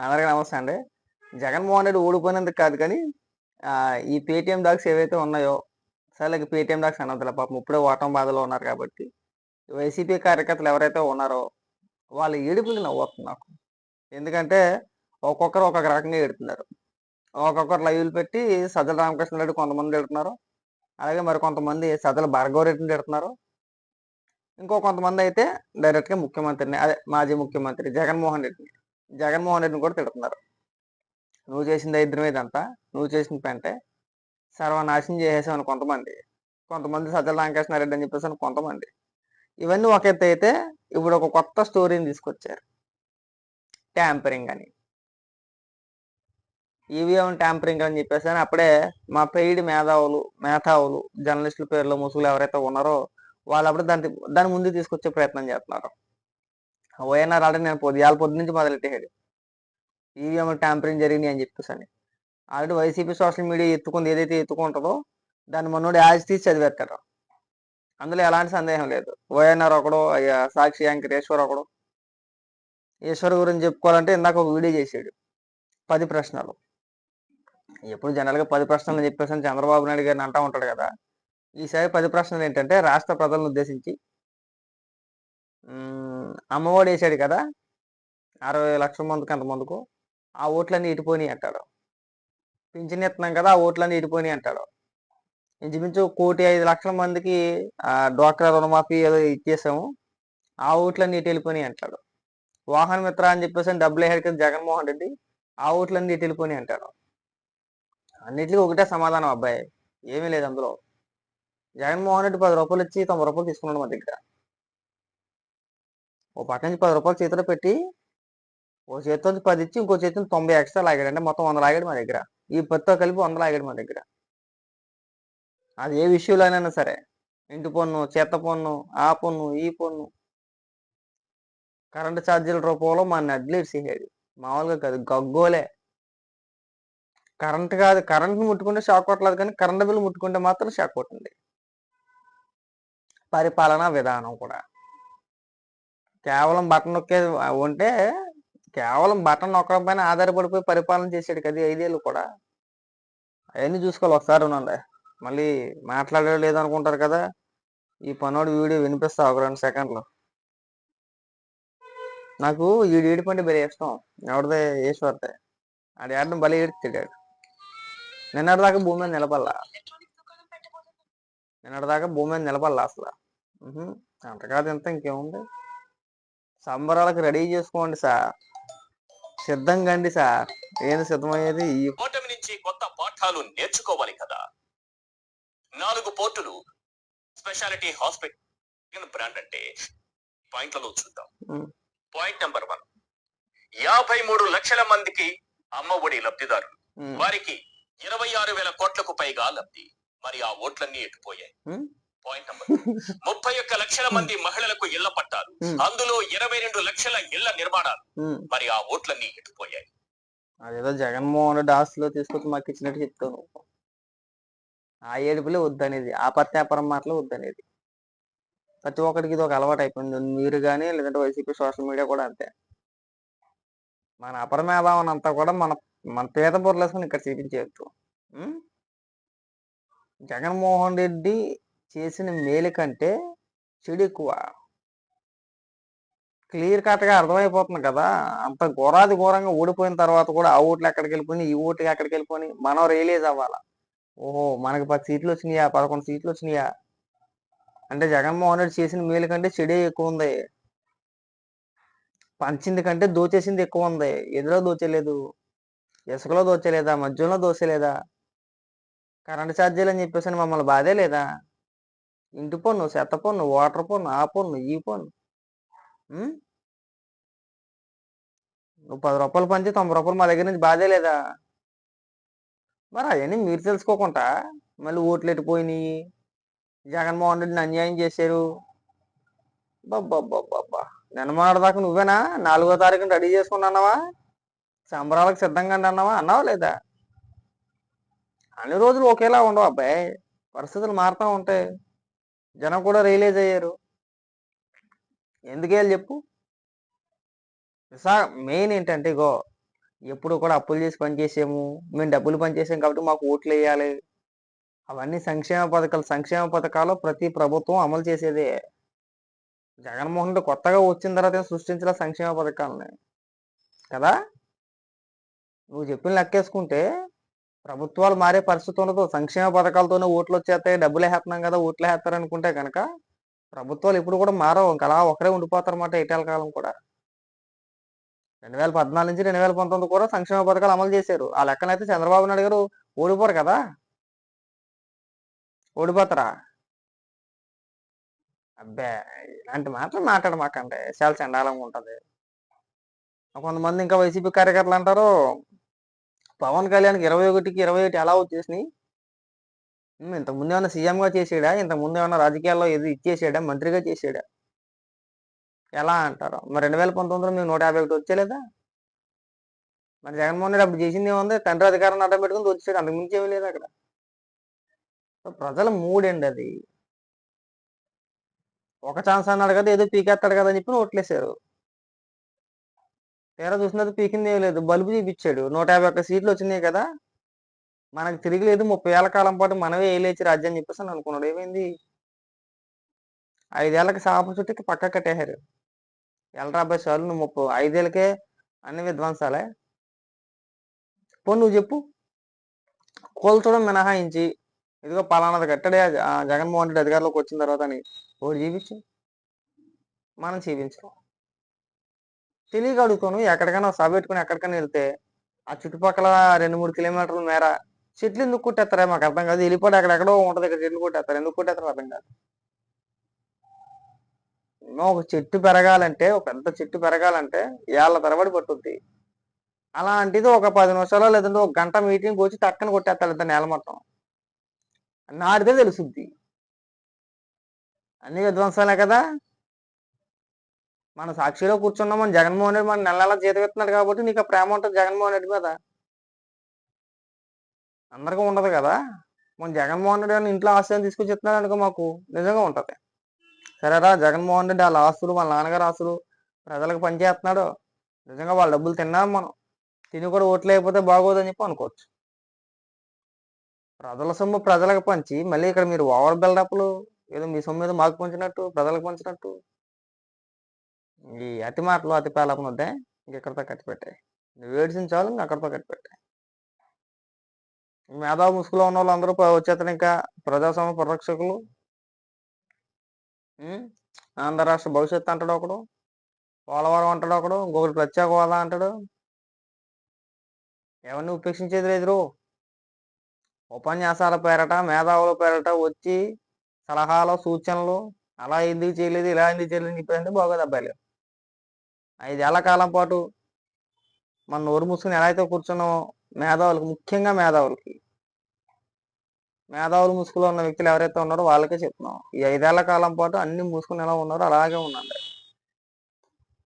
అందరికీ నమస్తే అండి. జగన్మోహన్ రెడ్డి ఓడిపోయినందుకు కాదు కానీ ఈ పేటిఎం డాక్స్ ఏవైతే ఉన్నాయో సరే పేటిఎం డాక్స్ అనొద్దులే పాపం ఇప్పుడే ఓటం బాధలో ఉన్నారు కాబట్టి వైసీపీ కార్యకర్తలు ఎవరైతే ఉన్నారో వాళ్ళ ఏడుపులు నవ్వుతుంది నాకు. ఎందుకంటే ఒక్కొక్కరు ఒక్కొక్క రకంగా ఏడుతున్నారు. ఒక్కొక్కరు లైవ్లు పెట్టి సజ్జల రామకృష్ణారెడ్డి కొంతమంది ఎడుతున్నారు అలాగే మరి కొంతమంది సజ్జల భార్గవరెడ్డిని ఎడుతున్నారు ఇంకో కొంతమంది అయితే డైరెక్ట్గా ముఖ్యమంత్రిని అదే మాజీ ముఖ్యమంత్రి జగన్మోహన్ రెడ్డిని. జగన్మోహన్ రెడ్డిని కూడా తిడుతున్నారు. నువ్వు చేసిన దరిద్రం ఇదంతా. నువ్వు చేసిన పెంటే సర్వనాశనం చేసేసామని కొంతమంది. కొంతమంది సజ్జల రామకృష్ణారెడ్డి అని చెప్పేసి అని కొంతమంది. ఇవన్నీ ఒక ఎత్తు అయితే ఇప్పుడు ఒక కొత్త స్టోరీని తీసుకొచ్చారు. ట్యాంపరింగ్ అని. ఈవీఎం ట్యాంపరింగ్ అని చెప్పేసి అని అప్పుడే మా పెయిడ్ మేధావులు మేధావులు జర్నలిస్టుల పేర్లు ముసుగులు ఎవరైతే ఉన్నారో వాళ్ళు అప్పుడు దాని దాని ముందు తీసుకొచ్చే ప్రయత్నం చేస్తున్నారు. ఓఎన్ఆర్ ఆల్రెడీ నేను పొద్దు ఇవాళ పొద్దు నుంచి మొదలెట్టేసాడు ఈవీఎం ట్యాంపరింగ్ జరిగింది అని చెప్పేసి ఆల్రెడీ వైసీపీ సోషల్ మీడియా ఎత్తుకుంది ఏదైతే ఎత్తుకుంటుందో దాన్ని మనోడు యాజ్ తీసి చదివేస్తారు అందులో ఎలాంటి సందేహం లేదు. ఓఎన్ఆర్ ఒకడు అయ్యా సాక్షి యాంకరేశ్వర్ ఒకడు. ఈశ్వర్ గురించి చెప్పుకోవాలంటే ఇందాక ఒక వీడియో చేసాడు పది ప్రశ్నలు. ఎప్పుడు జనరల్గా పది ప్రశ్నలు చెప్పేసి చంద్రబాబు నాయుడు గారిని అంటా ఉంటాడు కదా. ఈసారి పది ప్రశ్నలు ఏంటంటే రాష్ట్ర ప్రజలను ఉద్దేశించి అమ్మఒడి వేసాడు కదా అరవై లక్షల మందికి అంతమందికు ఆ ఓట్లన్నీ ఇటుపోయి అంటాడు. పింఛన్ ఇస్తున్నాం కదా ఆ ఓట్లన్నీ ఇటుపోయి అంటాడు. ఇంచుమించు కోటి ఐదు లక్షల మందికి డ్వాక్రా రుణమాఫీ ఏదో ఇచ్చేసాము ఆ ఓట్లన్నీ ఇటు వెళ్ళిపోయి అంటాడు. వాహన మిత్ర అని చెప్పేసి డబ్బులు వేసాడు కదా జగన్మోహన్ రెడ్డి ఆ ఓట్లన్నీ ఇటు వెళ్ళిపోయి అంటాడు. అన్నిటికీ ఒకటే సమాధానం అబ్బాయి ఏమీ లేదు అందులో. జగన్మోహన్ రెడ్డి పది రూపాయలు ఇచ్చి తొంభై రూపాయలు తీసుకున్నాడు మా దగ్గర. ఓ పక్క నుంచి పది రూపాయలు చేతిలో పెట్టి ఓ చేతితో నుంచి పది ఇచ్చి ఇంకో చేతితో తొంభై ఎక్స్ట్రా లాగాడు అంటే మొత్తం వంద లాగాడు మా దగ్గర. ఈ పత్తో కలిపి వంద లాగాడు మా దగ్గర. అది ఏ విషయంలోనైనా సరే. ఇంటి పన్ను చేత పన్ను ఆ పన్ను ఈ పన్ను. కరెంటు ఛార్జీల రూపంలో మా నడ్లు ఇరిసేసాడు మామూలుగా కాదు గగ్గోలే. కరెంట్ కాదు కరెంట్ ముట్టుకుంటే షాక్ కొట్టలేదు కానీ కరెంట్ బిల్లు ముట్టుకుంటే మాత్రం షాక్ కొట్టింది పరిపాలనా విధానం కూడా. కేవలం బటన్ నొక్కే ఉంటే కేవలం బటన్ నొక్కడం పైన ఆధారపడిపోయి పరిపాలన చేసాడు కదా ఐదేళ్ళు కూడా. అవన్నీ చూసుకోవాలి ఒకసారి ఉండండి. మళ్ళీ మాట్లాడే లేదనుకుంటారు కదా. ఈ పనోడు వీడియో వినిపిస్తా ఒక రెండు సెకండ్లు. నాకు ఈ ఏడుపంటే బలి ఇష్టం. ఎవరిదే? ఈశ్వర్దే. ఆడు ఏడడం బలి ఏడుతాడు నిన్నటిదాకా భూమి మీద నిలబడలా. నిన్నటిదాకా భూమి మీద నిలబడలా అసలు. అంతకాదు ఇంత ఇంకేముంది? సంబరాలకు రెడీ చేసుకోండి సార్. సిద్ధంగా అండి సార్. ఏంది సిద్ధమయ్యేది? ఈ ఓటమి నుంచి కొత్త పాఠాలు నేర్చుకోవాలి కదా. నాలుగు పోర్టులు. స్పెషాలిటీ హాస్పిటల్ బ్రాండ్ అంటే పాయింట్లలో చూద్దాం. Point number one. యాభై మూడు లక్షల మందికి అమ్మ ఒడి లబ్ధిదారులు. వారికి ఇరవై ఆరు వేల కోట్లకు పైగా లబ్ధి. మరి ఆ ఓట్లన్నీ ఎట్టుపోయాయి పాయింట్ నెంబర్ ముప్పై ఒక్క లక్షల మంది మహిళలకు ఇళ్ళ పట్టాలు. అందులో ఇరవై రెండు లక్షల ఇళ్ళ నిర్మాణాలు. మరి ఆ ఓట్లన్నీ ఎట్టుపోయాయి అదేదో జగన్మోహన్ రెడ్డి ఆస్తులో తీసుకొచ్చి మాకు ఇచ్చినట్టు చెప్తాను ఆ ఏడుపులే వద్దనేది ఆ పత్యాపరం మాటలు వద్దనేది. ప్రతి ఒక్కరికి ఇది ఒక అలవాటు అయిపోయింది. మీరు కానీ లేదంటే వైసీపీ సోషల్ మీడియా కూడా అంతే. మన అపరమేధావం అంతా కూడా మన మన పేద బుర్రలేసుకుని ఇక్కడ చూపించేయచ్చు? జగన్మోహన్ రెడ్డి చేసిన మేలు కంటే చెడు ఎక్కువ. క్లియర్ కట్గా అర్థమైపోతుంది కదా! అంత ఘోరాది ఘోరంగా ఓడిపోయిన తర్వాత కూడా ఆ ఓట్లు ఎక్కడికి వెళ్ళిపోయి ఈ ఓట్లు ఎక్కడికి వెళ్ళిపోయి మనం రియలైజ్ అవ్వాలా? ఓహో! మనకి పది సీట్లు వచ్చినాయా? పదకొండు సీట్లు వచ్చినాయా? అంటే జగన్మోహన్ రెడ్డి చేసిన మేలు కంటే చెడే ఎక్కువ ఉంది. పంచింది కంటే దోచేసింది ఎక్కువ ఉంది. ఎదురో దోచలేదు. ఇసుకలో దోచలేదా? మధ్యలో దోచలేదా? కరెంట్ ఛార్జీలు అని చెప్పేసి మమ్మల్ని బాధే లేదా ఇంటి పన్ను చెత్త పన్ను వాటర్ పన్ను ఆ పన్ను ఈ పన్ను. నువ్వు పది రూపాయలు పంచి తొంభై రూపాయలు మా దగ్గర నుంచి బాధే లేదా? మరి అవన్నీ మీరు తెలుసుకోకుండా మళ్ళీ ఓట్లు ఎట్టిపోయినాయి జగన్మోహన్ రెడ్డిని అన్యాయం చేశారు. బాబ్బా నిన్న దాకా నువ్వేనా? నాలుగో తారీఖున రెడీ చేసుకున్నావా సంబరాలకు సిద్ధంగా ఉండి అన్నావా? అన్నావా లేదా? అన్ని రోజులు ఒకేలా ఉండవు అబ్బాయి. పరిస్థితులు మారుతూ ఉంటాయి. జనం కూడా రియలైజ్ అయ్యారు. ఎందుకేయాలి చెప్పు? విశా మెయిన్ ఏంటంటే ఇగో ఎప్పుడు కూడా అప్పులు చేసి పనిచేసాము మేము డబ్బులు పనిచేసాం కాబట్టి మాకు ఓట్లు వేయాలి. అవన్నీ సంక్షేమ పథకాలు సంక్షేమ పథకాలు ప్రతి ప్రభుత్వం అమలు చేసేదే. జగన్మోహన్ రెడ్డి కొత్తగా వచ్చిన తర్వాత సృష్టించిన సంక్షేమ పథకాలని. కదా? నువ్వు చెప్పిన లెక్కేసుకుంటే ప్రభుత్వాలు మారే పరిస్థితి ఉండదు. సంక్షేమ పథకాలతోనే ఓట్లు వచ్చేస్తాయి. డబ్బులు వేస్తున్నాం కదా ఓట్లు వేస్తారు అనుకుంటే కనుక ప్రభుత్వాలు ఇప్పుడు కూడా మారవు. ఇంకా అలా ఒకరే ఉండిపోతారన్నమాట ఇటీవల కాలం కూడా. రెండు వేల పద్నాలుగు నుంచి రెండు వేల పంతొమ్మిది కూడా సంక్షేమ పథకాలు అమలు చేశారు. ఆ లెక్కనైతే చంద్రబాబు నాయుడు గారు ఓడిపోరు కదా. ఓడిపోతారా? అబ్బే ఇలాంటి మాటలు మాట్లాడమాకండి చాలా చండాలంగా ఉంటుంది. కొంతమంది ఇంకా వైసీపీ కార్యకర్తలు అంటారు పవన్ కళ్యాణ్కి ఇరవై ఒకటికి ఇరవై ఒకటి ఎలా వచ్చేసినాయి ఉమ్, ఇంతకుముందు ఏమైనా సీఎంగా చేసాడా? ఇంతకుముందు ఏమైనా రాజకీయాల్లో ఏది ఇచ్చేసాడా? మంత్రిగా చేసాడా? ఎలా అంటారు? మరి రెండు వేల పంతొమ్మిదిలో మీకు నూట యాభై ఒకటి వచ్చేలేదా? మరి జగన్మోహన్ రెడ్డి అప్పుడు చేసింది ఏముంది? తండ్రి అధికారాన్ని అడ్డం పెట్టుకుని వచ్చాడు అంతకు ఏమీ లేదు అక్కడ. ప్రజల మూడండి అది? ఒక ఛాన్స్ అన్నాడు కదా ఏదో పీకేస్తాడు కదా అని చెప్పి ఓట్లేశారు. తీరా చూసినది పీకింది ఏం లేదు. బల్బు చూపించాడు నూట యాభై ఒక్క సీట్లు వచ్చినాయి కదా. మనకు తిరిగి లేదు. ముప్పై ఏళ్ళ కాలం పాటు మనమే ఏలేచి రాజ్యం అని చెప్పేసి అని అనుకున్నాడు. ఏమైంది? ఐదేళ్ళకి సాప చుట్టుకి పక్క కట్టేశారు. ఎల్లరా అబ్బాయి సార్లు నువ్వు ముప్పై ఐదేళ్ళకే అన్ని విధ్వంసాలే. పో నువ్వు చెప్పు. కోల్చడం మినహాయించి ఇదిగో పలానాది కట్టడే ఆ జగన్మోహన్ రెడ్డి అధికారంలోకి వచ్చిన తర్వాత అని. ఒకటి చూపించు మనం చూపించుకో తెలియక అడుగుతాను ఎక్కడికైనా సభ పెట్టుకుని ఎక్కడికైనా వెళ్తే ఆ చుట్టుపక్కల రెండు మూడు కిలోమీటర్ల మేర చెట్లు ఎందుకు కొట్టేస్తారా మాకు అర్థం కాదు. వెళ్ళిపోయి అక్కడెక్కడో ఉంటుంది ఇక్కడ చెట్లు కొట్టేస్తారు. ఎందుకు కొట్టేస్తారు అర్థం కాదు. ఒక చెట్టు పెరగాలంటే ఒక పెద్ద చెట్టు పెరగాలంటే ఏళ్ళ తరబడి పట్టుద్ది. అలాంటిది ఒక పది నిమిషాలు లేదంటే ఒక గంట మీటింగ్ వచ్చి టక్కన కొట్టేస్తాడు నేల మొత్తం. నాడితే తెలుసుద్ది. అన్ని విధ్వంసాలే కదా. మన సాక్షిలో కూర్చున్నాం మన జగన్మోహన్ రెడ్డి మన నెల నెల జీతం ఇస్తున్నాడు కాబట్టి నీకు ఆ ప్రేమ ఉంటుంది జగన్మోహన్ రెడ్డి మీద. అందరికీ ఉండదు కదా. మన జగన్మోహన్ రెడ్డి అని ఇంట్లో ఆస్తులను తీసుకొచ్చి ఇస్తున్నాడు అనుకో మాకు నిజంగా ఉంటుంది. సరేరా జగన్మోహన్ రెడ్డి వాళ్ళ ఆస్తులు వాళ్ళ నాన్నగారు ఆస్తులు ప్రజలకు పనిచేస్తున్నాడు నిజంగా వాళ్ళ డబ్బులు తిన్నాం మనం. తిని కూడా ఓట్లు బాగోదు బాగోదని చెప్పి అనుకోవచ్చు. ప్రజల సొమ్ము ప్రజలకు పంచి మళ్ళీ ఇక్కడ మీరు ఓవర్ బిల్డప్లు ఏదో మీ సొమ్ము ఏదో మాకు పంచినట్టు ప్రజలకు పంచినట్టు ఈ అతి మాటలు అతి పేలపన వద్దే ఇంకెక్కడితో కట్టిపెట్టాయి. నువ్వు ఏడిసిన చాలు ఇంక అక్కడితో కట్టిపెట్టాయి. మేధావు ముసుగులో ఉన్న వాళ్ళందరూ వచ్చేతను ఇంకా ప్రజాస్వామ్య పరిరక్షకులు. ఆంధ్ర రాష్ట్ర భవిష్యత్తు అంటాడు ఒకడు. పోలవరం అంటాడు ఒకడు. ఇంకొకటి ప్రత్యేక హోదా అంటాడు. ఎవరిని ఉపేక్షించేది లేదురు. ఉపన్యాసాల పేరట మేధావుల పేరట వచ్చి సలహాలు సూచనలు అలా ఎందుకు చేయలేదు ఇలా ఎందుకు చేయలేదు అని చెప్పారంటే బాగోదు అబ్బాయిలు. ఐదేళ్ళ కాలం పాటు మన నోరు మూసుకుని ఎలా అయితే కూర్చున్నామో మేధావులకు ముఖ్యంగా మేధావులకి. మేధావులు ముసుగులో ఉన్న వ్యక్తులు ఎవరైతే ఉన్నారో వాళ్ళకే చెప్తున్నాం. ఈ ఐదేళ్ళ కాలం పాటు అన్ని మూసుకుని ఎలా ఉన్నారో అలాగే ఉండండి.